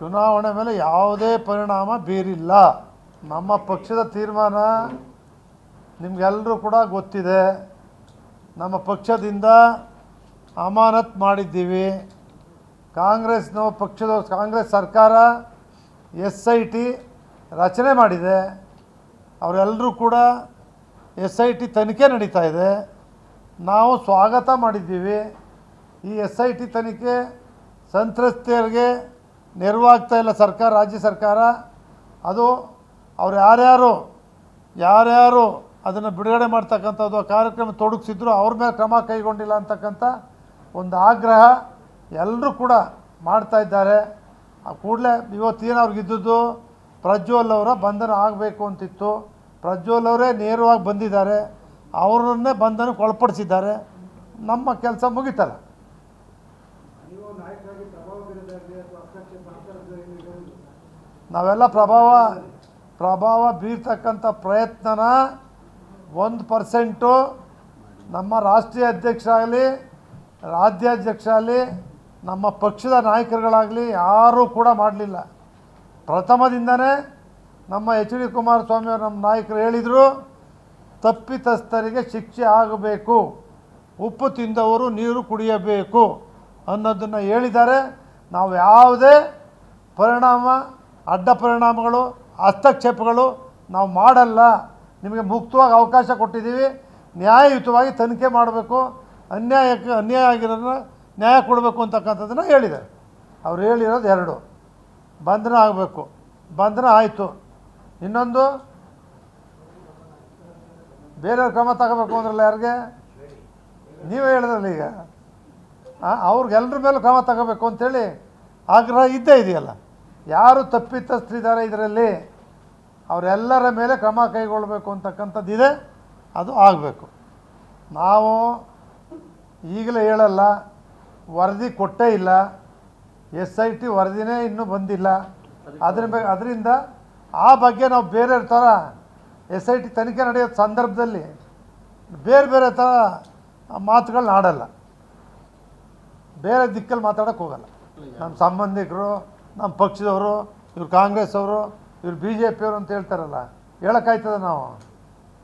ಚುನಾವಣೆ ಮೇಲೆ ಯಾವುದೇ ಪರಿಣಾಮ ಬೀರಿಲ್ಲ. ನಮ್ಮ ಪಕ್ಷದ ತೀರ್ಮಾನ ನಿಮಗೆಲ್ಲರೂ ಕೂಡ ಗೊತ್ತಿದೆ. ನಮ್ಮ ಪಕ್ಷದಿಂದ ಅಮಾನತ್ ಮಾಡಿದ್ದೀವಿ. ಕಾಂಗ್ರೆಸ್ನ ಪಕ್ಷದ, ಕಾಂಗ್ರೆಸ್ ಸರ್ಕಾರ ಎಸ್ ಐ ಟಿ ರಚನೆ ಮಾಡಿದೆ. ಅವರೆಲ್ಲರೂ ಕೂಡ ಎಸ್ ಐ ಟಿ ತನಿಖೆ ನಡೀತಾ ಇದೆ. ನಾವು ಸ್ವಾಗತ ಮಾಡಿದ್ದೀವಿ. ಈ ಎಸ್ ಐ ಟಿ ತನಿಖೆ ಸಂತ್ರಸ್ತೆಯರಿಗೆ ನೆರವಾಗ್ತಾ ಇಲ್ಲ ಸರ್ಕಾರ, ರಾಜ್ಯ ಸರ್ಕಾರ. ಅದು ಅವ್ರು ಯಾರ್ಯಾರು ಯಾರ್ಯಾರು ಅದನ್ನು ಬಿಡುಗಡೆ ಮಾಡ್ತಕ್ಕಂಥದ್ದು, ಆ ಕಾರ್ಯಕ್ರಮ ತೊಡಗಿಸಿದ್ರು, ಅವ್ರ ಮೇಲೆ ಕ್ರಮ ಕೈಗೊಂಡಿಲ್ಲ ಅಂತಕ್ಕಂಥ ಒಂದು ಆಗ್ರಹ ಎಲ್ಲರೂ ಕೂಡ ಮಾಡ್ತಾ ಇದ್ದಾರೆ. ಆ ಕೂಡಲೇ ಇವತ್ತೇನು ಅವ್ರಿಗಿದ್ದದ್ದು ಪ್ರಜ್ವಲ್ ಅವರ ಬಂಧನ ಆಗಬೇಕು ಅಂತಿತ್ತು. ಪ್ರಜ್ವಲ್ ಅವರೇ ನೇರವಾಗಿ ಬಂದಿದ್ದಾರೆ. ಅವರನ್ನೇ ಬಂಧನಕ್ಕೆ ಒಳಪಡಿಸಿದ್ದಾರೆ. ನಮ್ಮ ಕೆಲಸ ಮುಗಿತಲ್ಲ. ನಾವೆಲ್ಲ ಪ್ರಭಾವ ಪ್ರಭಾವ ಬೀರ್ತಕ್ಕಂಥ ಪ್ರಯತ್ನನ ಒಂದು ಪರ್ಸೆಂಟು ನಮ್ಮ ರಾಷ್ಟ್ರೀಯ ಅಧ್ಯಕ್ಷರಾಗಲಿ ರಾಜ್ಯಾಧ್ಯಕ್ಷ ಆಗಲಿ ನಮ್ಮ ಪಕ್ಷದ ನಾಯಕರುಗಳಾಗಲಿ ಯಾರೂ ಕೂಡ ಮಾಡಲಿಲ್ಲ. ಪ್ರಥಮದಿಂದನೇ ನಮ್ಮ ಎಚ್ ಡಿ ಕುಮಾರಸ್ವಾಮಿ ಅವರು ನಮ್ಮ ನಾಯಕರು ಹೇಳಿದರು, ತಪ್ಪಿತಸ್ಥರಿಗೆ ಶಿಕ್ಷೆ ಆಗಬೇಕು, ಉಪ್ಪು ತಿಂದವರು ನೀರು ಕುಡಿಯಬೇಕು. ಅನ್ನೋದನ್ನು ಹೇಳಿದ್ದಾರೆ. ನಾವು ಯಾವುದೇ ಪರಿಣಾಮ, ಅಡ್ಡ ಪರಿಣಾಮಗಳು, ಹಸ್ತಕ್ಷೇಪಗಳು ನಾವು ಮಾಡಲ್ಲ. ನಿಮಗೆ ಮುಕ್ತವಾಗಿ ಅವಕಾಶ ಕೊಟ್ಟಿದ್ದೀವಿ. ನ್ಯಾಯಯುತವಾಗಿ ತನಿಖೆ ಮಾಡಬೇಕು. ಅನ್ಯಾಯಕ್ಕೆ ಅನ್ಯಾಯ ಆಗಿರೋದನ್ನ ನ್ಯಾಯ ಕೊಡಬೇಕು ಅಂತಕ್ಕಂಥದ್ದನ್ನು ಹೇಳಿದ್ದಾರೆ. ಅವ್ರು ಹೇಳಿರೋದು ಎರಡು. ಬಂಧನ ಆಗಬೇಕು. ಬಂಧನ ಆಯಿತು. ಇನ್ನೊಂದು, ಬೇರೆಯವ್ರ ಕ್ರಮ ತಗೋಬೇಕು ಅಂದ್ರಲ್ಲ ಯಾರಿಗೆ? ನೀವೇ ಹೇಳಿದ್ರಲ್ಲ ಈಗ. ಅವ್ರಿಗೆಲ್ರ ಮೇಲೂ ಕ್ರಮ ತಗೋಬೇಕು ಅಂಥೇಳಿ ಆಗ್ರಹ ಇದ್ದೇ ಇದೆಯಲ್ಲ. ಯಾರು ತಪ್ಪಿತಸ್ಥರಿದ್ದಾರೆ ಇದರಲ್ಲಿ ಅವರೆಲ್ಲರ ಮೇಲೆ ಕ್ರಮ ಕೈಗೊಳ್ಳಬೇಕು ಅಂತಕ್ಕಂಥದ್ದಿದೆ ಅದು ಆಗಬೇಕು. ನಾವು ಈಗಲೇ ಹೇಳಲ್ಲ, ವರದಿ ಕೊಟ್ಟೇ ಇಲ್ಲ, ಎಸ್ ಐ ಟಿ ವರದಿನೇ ಇನ್ನೂ ಬಂದಿಲ್ಲ. ಅದ್ರ ಬಗ್ಗೆ ಅದರಿಂದ ಆ ಬಗ್ಗೆ ನಾವು ಬೇರೆ ಥರ ಎಸ್ ಐ ಟಿ ತನಿಖೆ ನಡೆಯೋ ಸಂದರ್ಭದಲ್ಲಿ ಬೇರೆ ಬೇರೆ ಥರ ಮಾತುಗಳನ್ನ ಆಡಲ್ಲ. ಬೇರೆ ದಿಕ್ಕಲ್ಲಿ ಮಾತಾಡೋಕ್ಕೆ ಹೋಗಲ್ಲ. ನಮ್ಮ ಸಂಬಂಧಿಕರು, ನಮ್ಮ ಪಕ್ಷದವರು, ಇವ್ರು ಕಾಂಗ್ರೆಸ್ ಅವರು ಇವ್ರು ಬಿ ಜೆ ಪಿಯವರು ಅಂತ ಹೇಳ್ತಾರಲ್ಲ, ಹೇಳೋಕ್ಕಾಯ್ತದ ನಾವು?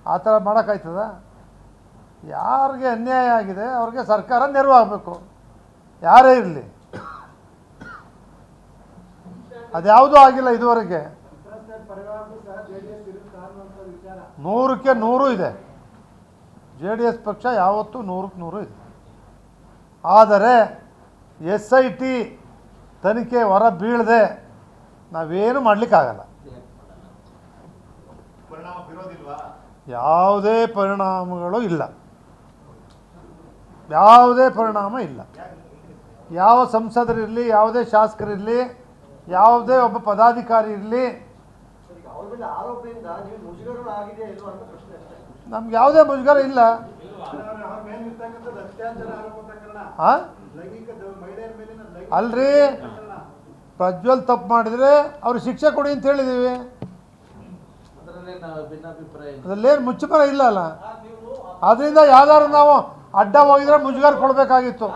ಆ ಥರ ಮಾಡೋಕ್ಕಾಯ್ತದ? ಯಾರಿಗೆ ಅನ್ಯಾಯ ಆಗಿದೆ, ಅವ್ರಿಗೆ ಸರ್ಕಾರ ನೆರವಾಗಬೇಕು. ಯಾರೇ ಇರಲಿ. ಅದ್ಯಾವುದೂ ಆಗಿಲ್ಲ ಇದುವರೆಗೆ. ನೂರಕ್ಕೆ ನೂರು ಇದೆ. ಜೆ ಡಿ ಎಸ್ ಪಕ್ಷ ಯಾವತ್ತೂ ನೂರಕ್ಕೆ ನೂರು ಇದೆ. ಆದರೆ ಎಸ್ ಐ ಟಿ ತನಿಖೆ ಹೊರ ಬೀಳದೆ ನಾವೇನು ಮಾಡಲಿಕ್ಕಾಗಲ್ಲ. ಯಾವುದೇ ಪರಿಣಾಮಗಳು ಇಲ್ಲ. ಯಾವುದೇ ಪರಿಣಾಮ ಇಲ್ಲ. ಯಾವ ಸಂಸದರಿರಲಿ ಯಾವುದೇ ಶಾಸಕರಿರಲಿ ಯಾವುದೇ ಒಬ್ಬ ಪದಾಧಿಕಾರಿ ಇರಲಿ ನಮ್ಗೆ ಯಾವುದೇ ಮುಜುಗರ ಇಲ್ಲ. ಅವ್ರ ಅಲ್ರಿ? ಪ್ರಜ್ವಲ್ ತಪ್ಪು ಮಾಡಿದರೆ ಅವ್ರಿಗೆ ಶಿಕ್ಷೆ ಕೊಡಿ ಅಂತ ಹೇಳಿದ್ದೀವಿ. ಅದರಲ್ಲೇನು ಮುಚ್ಚುಮರ ಇಲ್ಲ ಅಲ್ಲ? ಅದರಿಂದ ಯಾವ್ದಾದ್ರು ನಾವು ಅಡ್ಡ ಹೋಗಿದ್ರೆ ಮುಜುಗಾರ ಕೊಡಬೇಕಾಗಿತ್ತು.